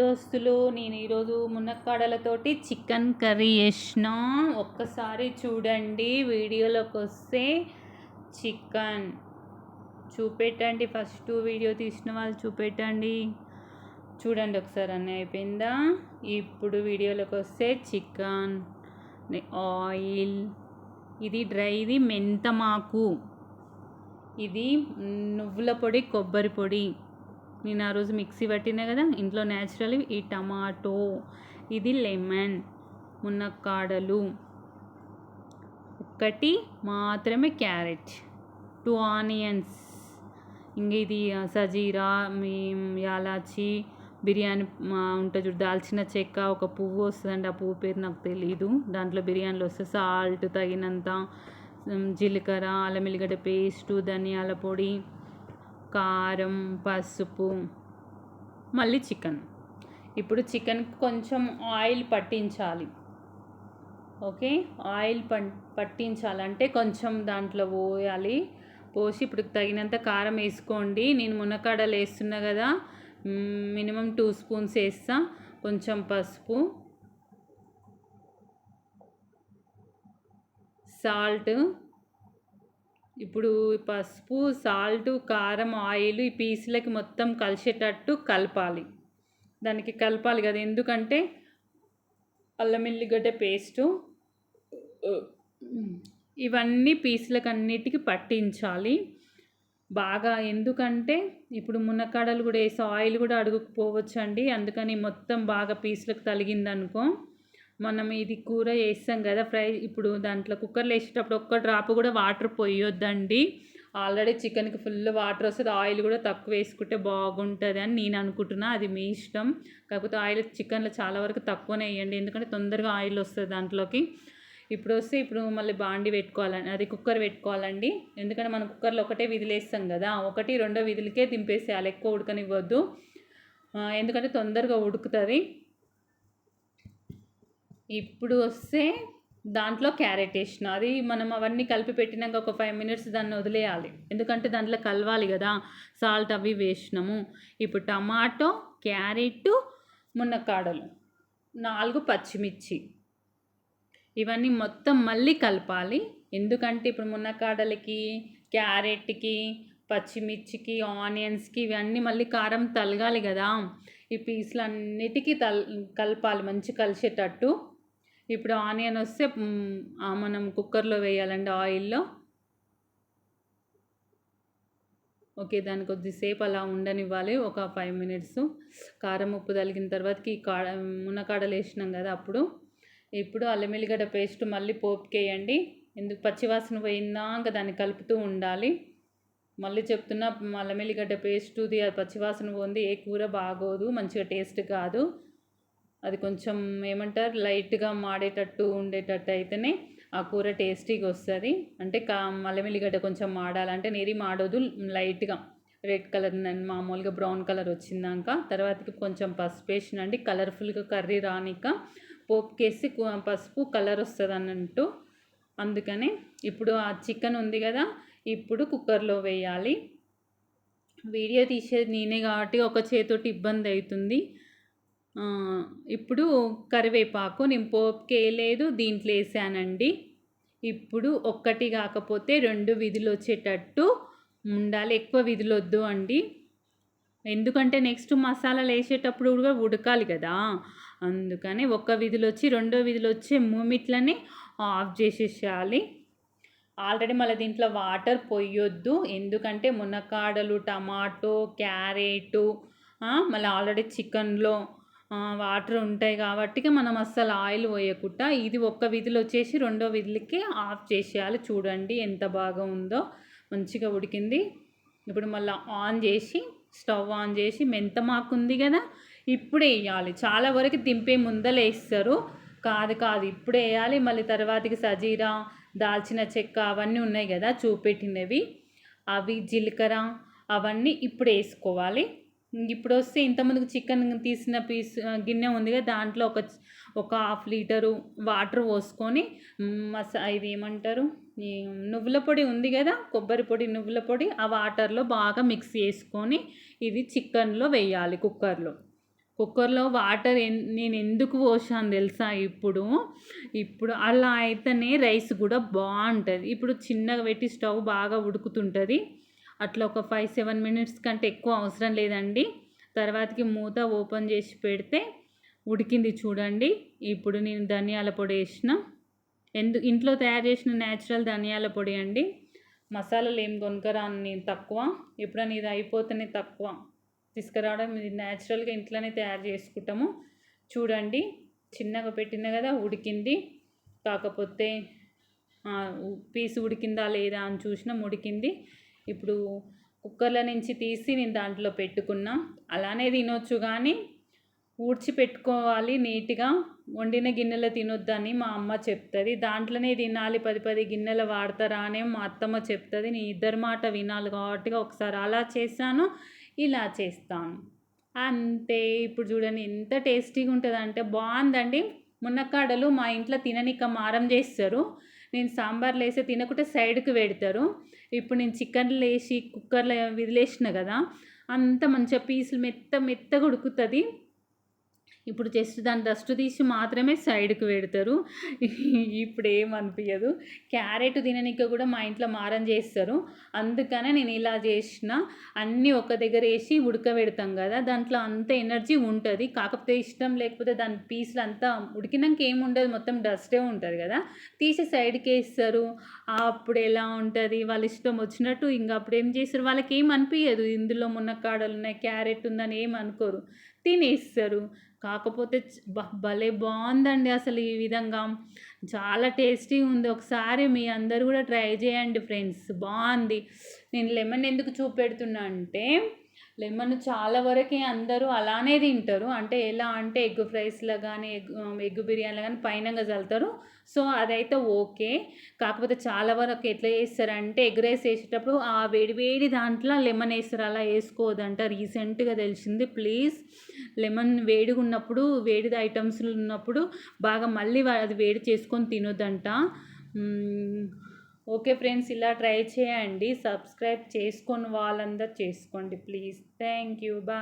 దోస్తులు నేను ఈరోజు మునక్కాడలతోటి చికెన్ కర్రీ చేసిన. ఒక్కసారి చూడండి వీడియోలోకి వస్తే చికెన్. చూపెట్టండి ఫస్ట్ వీడియో తీసిన వాళ్ళు చూపెట్టండి. చూడండి ఒకసారి అన్నీ అయిపోయిందా? ఇప్పుడు వీడియోలోకి వస్తే చికెన్ ఆయిల్ ఇది డ్రైది మెంతమాకు. ఇది నువ్వుల పొడి కొబ్బరి పొడి. నేను ఆ రోజు మిక్సీ పట్టినా కదా ఇంట్లో న్యాచురల్ ఈ టమాటో ఇది లెమన్ మునక్కాడలు ఒక్కటి మాత్రమే క్యారెట్ టూ ఆనియన్స్ ఇంక ఇది సజీరా మీ యాలాచి బిర్యానీ ఉంటుంది చూడు దాల్చిన చెక్క ఒక పువ్వు వస్తుందండి ఆ పువ్వు పేరు నాకు తెలియదు దాంట్లో బిర్యానీలో వస్తే సాల్ట్ తగినంత జీలకర్ర అల్లం ఎల్లిగడ్డ పేస్టు ధనియాల పొడి కారం పసుపు మళ్ళీ చికెన్. ఇప్పుడు చికెన్ కొంచెం ఆయిల్ పట్టించాలి. ఓకే? ఆయిల్ పట్టించాలంటే కొంచెం దాంట్లో పోయాలి. పోసి ఇప్పుడు తగినంత కారం వేసుకోండి. నేను మునక్కాడలు వేస్తున్నా కదా మినిమం టూ స్పూన్స్ వేస్తా. కొంచెం పసుపు సాల్ట్ ఇప్పుడు పసుపు సాల్ట్ కారం ఆయిల్ ఈ పీసులకి మొత్తం కలిసేటట్టు కలపాలి. దానికి కలపాలి కదా. ఎందుకంటే అల్లం ఎల్లిగడ్డ పేస్టు ఇవన్నీ పీసులకు అన్నిటికీ పట్టించాలి. బాగా ఎందుకంటే ఇప్పుడు మునక్కాడలు కూడా వేసి ఆయిల్ కూడా అడుగుకుపోవచ్చు అండి అందుకని మొత్తం బాగా పీసులకు తలిగిందనుకో మనం ఇది కూర వేస్తాం కదా ఫ్రై ఇప్పుడు దాంట్లో కుక్కర్లో వేసేటప్పుడు ఒక్క డ్రాప్ కూడా వాటర్ పోయొద్దండి. ఆల్రెడీ చికెన్కి ఫుల్ వాటర్ వస్తుంది ఆయిల్ కూడా తక్కువ వేసుకుంటే బాగుంటుంది అని నేను అనుకుంటున్నా అది మీ ఇష్టం. కాకపోతే ఆయిల్ చికెన్లో చాలా వరకు తక్కువనే వేయండి ఎందుకంటే తొందరగా ఆయిల్ వస్తుంది దాంట్లోకి. ఇప్పుడు వస్తే ఇప్పుడు మళ్ళీ బాండి పెట్టుకోవాలండి అది కుక్కర్ పెట్టుకోవాలండి. ఎందుకంటే మనం కుక్కర్లో ఒకటే విదిలేస్తాం కదా ఒకటి రెండో విధులకే దింపేసేయాలి ఎక్కువ ఉడకనివ్వద్దు. ఎందుకంటే తొందరగా ఉడుకుతుంది. ఇప్పుడు వస్తే దాంట్లో క్యారెట్ వేసిన అది మనం అవన్నీ కలిపి పెట్టినాక ఒక ఫైవ్ మినిట్స్ దాన్ని వదిలేయాలి. ఎందుకంటే దాంట్లో కలవాలి కదా. సాల్ట్ అవి వేసినాము. ఇప్పుడు టమాటో క్యారెట్ మునక్కాడలు నాలుగు పచ్చిమిర్చి. ఇవన్నీ మొత్తం మళ్ళీ కలపాలి. ఎందుకంటే ఇప్పుడు మునక్కాడలకి క్యారెట్కి పచ్చిమిర్చికి ఆనియన్స్కి ఇవన్నీ మళ్ళీ కారం తలగాలి కదా. ఈ పీసులు అన్నిటికీ తల్ కలపాలి. మంచి కలిసేటట్టు. ఇప్పుడు ఆనియన్ వస్తే మనం కుక్కర్లో వేయాలండి ఆయిల్లో. ఓకే దాన్ని కొద్దిసేపు అలా ఉండనివ్వాలి ఒక ఫైవ్ మినిట్స్. కారం ఉప్పు తలిగిన తర్వాతకి కాడ మునకాడలు వేసినాం కదా అప్పుడు. ఇప్పుడు అల్లం ఎల్లిగడ్డ పేస్ట్ మళ్ళీ పోపుకేయండి. ఎందుకు? పచ్చివాసన పోయిందాక దాన్ని కలుపుతూ ఉండాలి. మళ్ళీ చెప్తున్నా అల్లం ఎల్లిగడ్డ పేస్టుది అది పచ్చివాసన పోంది ఏ కూర బాగోదు మంచిగా టేస్ట్ కాదు. అది కొంచెం ఏమంటారు లైట్గా మాడేటట్టు ఉండేటట్టు అయితేనే ఆ కూర టేస్టీగా వస్తుంది. అంటే కా మల్లెమిల్లిగడ్డ కొంచెం మాడాలంటే నేరి మాడదు లైట్గా. రెడ్ కలర్ మామూలుగా బ్రౌన్ కలర్ వచ్చిందాక తర్వాతకి కొంచెం పసుపు వేసినండి. కలర్ఫుల్గా కర్రీ రానిక పోపుకేసి పసుపు కలర్ వస్తుంది అన్నట్టు అందుకని ఇప్పుడు ఆ చికెన్ ఉంది కదా ఇప్పుడు కుక్కర్లో వేయాలి. వీడియో తీసేది నేనే కాబట్టి ఒక చేతోటి ఇబ్బంది అవుతుంది ఇప్పుడు కరివేపాకు నేను పోపుకే లేదు దీంట్లో వేసానండి. ఇప్పుడు ఒక్కటి కాకపోతే రెండు విధులు వచ్చేటట్టు ఉండాలి. ఎక్కువ విధులు వద్దు అండి. ఎందుకంటే నెక్స్ట్ మసాలాలు వేసేటప్పుడు కూడా ఉడకాలి కదా. అందుకని ఒక్క విధులు వచ్చి రెండో విధులు వచ్చే మూమిట్లని ఆఫ్ చేసేసేయాలి. ఆల్రెడీ మళ్ళీ దీంట్లో వాటర్ పొయ్యొద్దు ఎందుకంటే మునక్కాడలు టమాటో క్యారెటు మళ్ళీ ఆల్రెడీ చికెన్లో వాటర్ ఉంటాయి కాబట్టి మనం అస్సలు ఆయిల్ పోయకుండా ఇది ఒక్క విధులు వచ్చేసి రెండో విధులకి ఆఫ్ చేసేయాలి. చూడండి ఎంత బాగా ఉందో. మంచిగా ఉడికింది. ఇప్పుడు మళ్ళీ ఆన్ చేసి స్టవ్ ఆన్ చేసి మెంతమాకు ఉంది కదా ఇప్పుడే వేయాలి. చాలా వరకు దింపే ముందలే వేస్తారు. కాదు కాదు ఇప్పుడే వేయాలి. మళ్ళీ తర్వాతకి సజీరా దాల్చిన చెక్క అవన్నీ ఉన్నాయి కదా చూపెట్టినవి. అవి జీలకర్ర అవన్నీ ఇప్పుడు వేసుకోవాలి. ఇప్పుడు వస్తే ఇంతమందికి చికెన్ తీసిన పీస్ గిన్నె ఉంది కదా దాంట్లో ఒక ఒక హాఫ్ లీటరు వాటర్ పోసుకొని మసా ఇది ఏమంటారు నువ్వుల పొడి ఉంది కదా కొబ్బరి పొడి నువ్వుల పొడి ఆ వాటర్లో బాగా మిక్స్ చేసుకొని ఇది చికెన్లో వేయాలి కుక్కర్లో. కుక్కర్లో వాటర్ ఎన్ నేను ఎందుకు పోసాను తెలుసా ఇప్పుడు? ఇప్పుడు అలా అయితేనే రైస్ కూడా బాగుంటుంది. ఇప్పుడు చిన్నగా పెట్టి స్టవ్ బాగా ఉడుకుతుంటుంది. అట్లా ఒక ఫైవ్ సెవెన్ మినిట్స్ కంటే ఎక్కువ అవసరం లేదండి. తర్వాతకి మూత ఓపెన్ చేసి పెడితే ఉడికింది చూడండి. ఇప్పుడు నేను ధనియాల పొడి వేసిన. ఎందు ఇంట్లో తయారు చేసిన న్యాచురల్ ధనియాల పొడి అండి. మసాలాలు ఏం కొనుక్కరా నేను తక్కువ. ఎప్పుడైనా ఇది అయిపోతేనే తక్కువ. తీసుకురావడం ఇది న్యాచురల్గా ఇంట్లోనే తయారు చేసుకుంటాము. చూడండి. చిన్నగా పెట్టిన కదా ఉడికింది. కాకపోతే పీసు ఉడికిందా లేదా అని చూసినా ఉడికింది ఇప్పుడు కుక్కర్ల నుంచి తీసి నేను దాంట్లో పెట్టుకున్నా. అలానే తినొచ్చు కానీ ఊడ్చి పెట్టుకోవాలి నీట్గా. వండిన గిన్నెలో తినొద్దని మా అమ్మ చెప్తుంది. దాంట్లోనే తినాలి. పది పది గిన్నెలు వాడతారా అని మా అత్తమ్మ చెప్తుంది. నీ ఇద్దరి మాట వినాలి కాబట్టి ఒకసారి అలా చేశాను. ఇలా చేస్తాను. అంతే. ఇప్పుడు చూడండి ఎంత టేస్టీగా ఉంటుంది అంటే బాగుందండి మునక్కాడలు మా ఇంట్లో తిననిక మారం చేస్తారు. నేను సాంబార్లో వేసి తినకుంటే సైడ్కి పెడతారు. ఇప్పుడు నేను చికెన్లు వేసి కుక్కర్లో వదిలేసిన కదా అంత మంచిగా పీసులు మెత్త మెత్తగా ఉడుకుతుంది. ఇప్పుడు జస్ట్ దాని డస్ట్ తీసి మాత్రమే సైడ్కి పెడతారు. ఇప్పుడు ఏమనిపించదు క్యారెట్ తిననిక కూడా మా ఇంట్లో మారం చేస్తారు. అందుకనే నేను ఇలా చేసిన. అన్నీ ఒక దగ్గర వేసి ఉడకబెడతాం కదా దాంట్లో అంత ఎనర్జీ ఉంటుంది. కాకపోతే ఇష్టం లేకపోతే దాని పీసులు అంతా ఉడికినాక ఏముండదు మొత్తం డస్టే ఉంటుంది కదా. తీసి సైడ్కి వేస్తారు. అప్పుడు ఎలా ఉంటుంది? వాళ్ళ ఇష్టం వచ్చినట్టు ఇంకా అప్పుడు ఏం చేస్తారు? వాళ్ళకి ఏం అనిపించదు ఇందులో మునక్కాడలు ఉన్నాయి క్యారెట్ ఉందని ఏం అనుకోరు తినేస్తారు. కాకపోతే భలే బాగుందండి అసలు ఈ విధంగా. చాలా టేస్టీ ఉంది. ఒకసారి మీ అందరు కూడా ట్రై చేయండి ఫ్రెండ్స్. బాగుంది. నేను లెమన్ ఎందుకు చూపెడుతున్నా అంటే లెమన్ చాలా వరకే అందరూ అలానే తింటారు. అంటే ఎలా అంటే ఎగ్ ఫ్రైస్లో కానీ ఎగ్ ఎగ్ బిర్యానీలో కానీ పైనంగా చల్లుతారు. సో అదైతే ఓకే. కాకపోతే చాలా వరకు ఎట్లా చేస్తారంటే ఎగ్ రైస్ వేసేటప్పుడు ఆ వేడి వేడి దాంట్లో లెమన్ వేస్తారు. అలా వేసుకోవద్దంట. రీసెంట్గా తెలిసింది ప్లీజ్. లెమన్ వేడిగా ఉన్నప్పుడు వేడి ఐటమ్స్ ఉన్నప్పుడు బాగా మళ్ళీ అది వేడి చేసుకొని తినొద్దంట. ఓకే ఫ్రెండ్స్ ఇలా ట్రై చేయండి. సబ్స్క్రైబ్ చేసుకొని వాళ్ళందరూ చేసుకోండి. ప్లీజ్. Thank you. బాయ్.